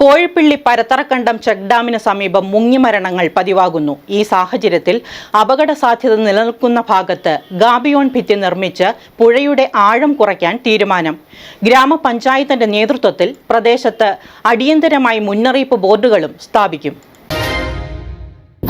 Kozhippilly പരത്തറക്കണ്ടം check ഡാമിന് സമീപം മുങ്ങിമരണങ്ങൾ പതിവാകുന്നു. ഈ സാഹചര്യത്തിൽ അപകട സാധ്യത നിലനിൽക്കുന്ന ഭാഗത്ത് ഗാബിയോൺ ഭിത്തി നിർമ്മിച്ച് പുഴയുടെ ആഴം കുറയ്ക്കാൻ തീരുമാനം. ഗ്രാമപഞ്ചായത്തിന്റെ നേതൃത്വത്തിൽ പ്രദേശത്ത് അടിയന്തരമായി മുന്നറിയിപ്പ് ബോർഡുകളും സ്ഥാപിക്കും.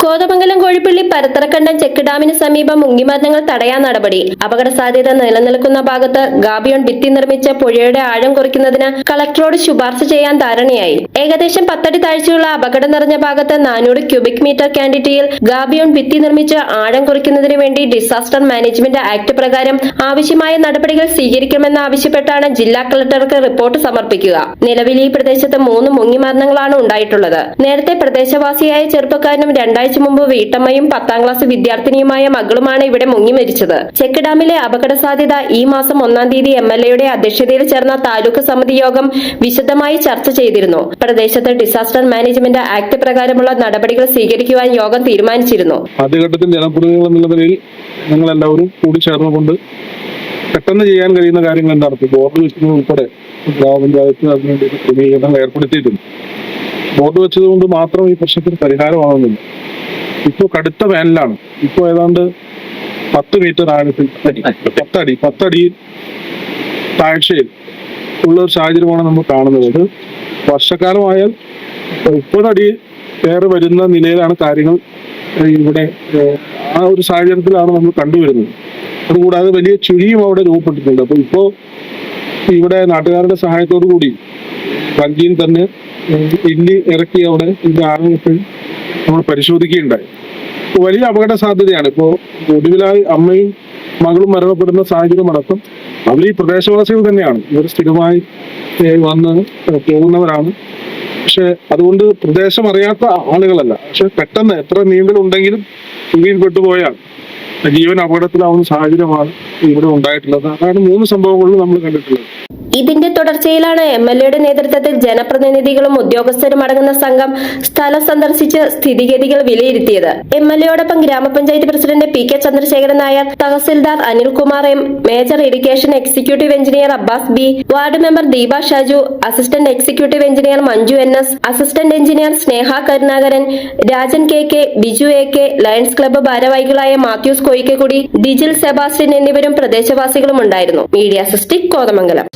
കോതമംഗലം കോഴിപ്പള്ളി പരത്തറക്കണ്ടം ചെക്ക് ഡാമിന് സമീപം മുങ്ങിമരണങ്ങൾ തടയാൻ നടപടി. അപകട സാധ്യത നിലനിൽക്കുന്ന ഭാഗത്ത് ഗാബിയോൺ ഭിത്തി നിർമ്മിച്ച പുഴയുടെ ആഴം കുറയ്ക്കുന്നതിന് കളക്ടറോട് ശുപാർശ ചെയ്യാൻ ധാരണയായി. ഏകദേശം പത്തടി താഴ്ചയുള്ള അപകടം നിറഞ്ഞ ഭാഗത്ത് നാനൂറ് ക്യൂബിക് മീറ്റർ ക്യാൻഡിറ്റിയിൽ ഗാബിയോൺ ഭിത്തി നിർമ്മിച്ച് ആഴം കുറയ്ക്കുന്നതിന് വേണ്ടി ഡിസാസ്റ്റർ മാനേജ്മെന്റ് ആക്ട് പ്രകാരം ആവശ്യമായ നടപടികൾ സ്വീകരിക്കണമെന്ന് ആവശ്യപ്പെട്ടാണ് ജില്ലാ കളക്ടർക്ക് റിപ്പോർട്ട് സമർപ്പിക്കുക. നിലവിൽ ഈ പ്രദേശത്ത് മൂന്ന് മുങ്ങിമരണങ്ങളാണ് ഉണ്ടായിട്ടുള്ളത്. നേരത്തെ പ്രദേശവാസിയായ ചെറുപ്പക്കാരനും രണ്ടാഴ്ച മുമ്പ് വീട്ടമ്മയും പത്താം ക്ലാസ് വിദ്യാർത്ഥിനിയുമായ മകളുമാണ് ഇവിടെ മുങ്ങി മരിച്ചത്. ചെക്ക് ഡാമിലെ അപകട സാധ്യത ഈ മാസം ഒന്നാം തീയതി എം എൽ എയുടെ അധ്യക്ഷതയിൽ ചേർന്ന താലൂക്ക് സമിതി യോഗം വിശദമായി ചർച്ച ചെയ്തിരുന്നു. പ്രദേശത്ത് ഡിസാസ്റ്റർ മാനേജ്മെന്റ് ആക്ട് പ്രകാരമുള്ള നടപടികൾ സ്വീകരിക്കുവാൻ യോഗം തീരുമാനിച്ചിരുന്നു. എല്ലാവരും കൂടി ചേർന്നുകൊണ്ട് പെട്ടെന്ന് ചെയ്യാൻ കഴിയുന്ന കാര്യങ്ങൾ എന്താണ്? ബോർഡ് വെച്ചത് ഉൾപ്പെടെ ഗ്രാമപഞ്ചായത്തിന് അതിനുവേണ്ടി ക്രമീകരണം ഏർപ്പെടുത്തിയിട്ടുണ്ട്. ബോർഡ് വെച്ചതുകൊണ്ട് മാത്രം ഈ പ്രശ്നത്തിന് പരിഹാരമാകുന്നില്ല ഇപ്പോൾ കടുത്ത വേനലാണ്. ഇപ്പോൾ ഏതാണ്ട് പത്ത് മീറ്റർ ആഴത്തിൽ പത്തടി. പത്തടി. താഴ്ചയിൽ ഉള്ള ഒരു സാഹചര്യമാണ് നമ്മൾ കാണുന്നത്. അത് വർഷക്കാലമായാൽ മുപ്പതടി കയറി വരുന്ന നിലയിലാണ് കാര്യങ്ങൾ ഇവിടെ ആ ഒരു സാഹചര്യത്തിലാണ് നമ്മൾ കണ്ടുവരുന്നത്. അതുകൂടാതെ വലിയ ചുഴിയും അവിടെ രൂപപ്പെട്ടിട്ടുണ്ട്. അപ്പൊ ഇപ്പോൾ ഇവിടെ നാട്ടുകാരുടെ സഹായത്തോടു കൂടി വഞ്ചിയിൽ തന്നെ ഇല്ലി ഇറക്കി അവിടെ ഇതിന്റെ ആഴത്തിൽ നമ്മൾ പരിശോധിക്കുകയുണ്ടായി. വലിയ അപകട സാധ്യതയാണ് ഇപ്പോ ഒടുവിലായി അമ്മയും മകളും മരണപ്പെടുന്ന സാഹചര്യം അടക്കം അവർ ഈ പ്രദേശവാസികൾ തന്നെയാണ്. ഇവർ സ്ഥിരമായി വന്ന് പോകുന്നവരാണ്. പക്ഷെ അതുകൊണ്ട് പ്രദേശം അറിയാത്ത ആളുകളല്ല. പക്ഷെ പെട്ടെന്ന് എത്ര നീന്തലുണ്ടെങ്കിലും ചുഴിയിൽ പെട്ടുപോയാൽ ജീവൻ അപകടത്തിലാവുന്ന സാഹചര്യമാണ് ഇവിടെ ഉണ്ടായിട്ടുള്ളത്. അതാണ് മൂന്ന് സംഭവങ്ങളിലും നമ്മൾ കണ്ടിട്ടുള്ളത്. ഇതിന്റെ തുടർച്ചയിലാണ് എം എൽ എയുടെ നേതൃത്വത്തിൽ ജനപ്രതിനിധികളും ഉദ്യോഗസ്ഥരും അടങ്ങുന്ന സംഘം സ്ഥലം സന്ദർശിച്ച് സ്ഥിതിഗതികൾ വിലയിരുത്തിയത്. എം എൽ എയോടൊപ്പം ഗ്രാമപഞ്ചായത്ത് president P K Chandrasekharan Nair tahsildar Anilkumar M major irrigation executive engineer Abbas B ward member Deepa Shaju assistant executive engineer Manju N S assistant engineer Sneha Karunakaran Rajan K K Biju A K Lions club ഭാരവാഹികളായ Mathews കോയിക്കക്കുടി Dijil Sebastian എന്നിവരും പ്രദേശവാസികളും ഉണ്ടായിരുന്നു media cystic Kothamangalam.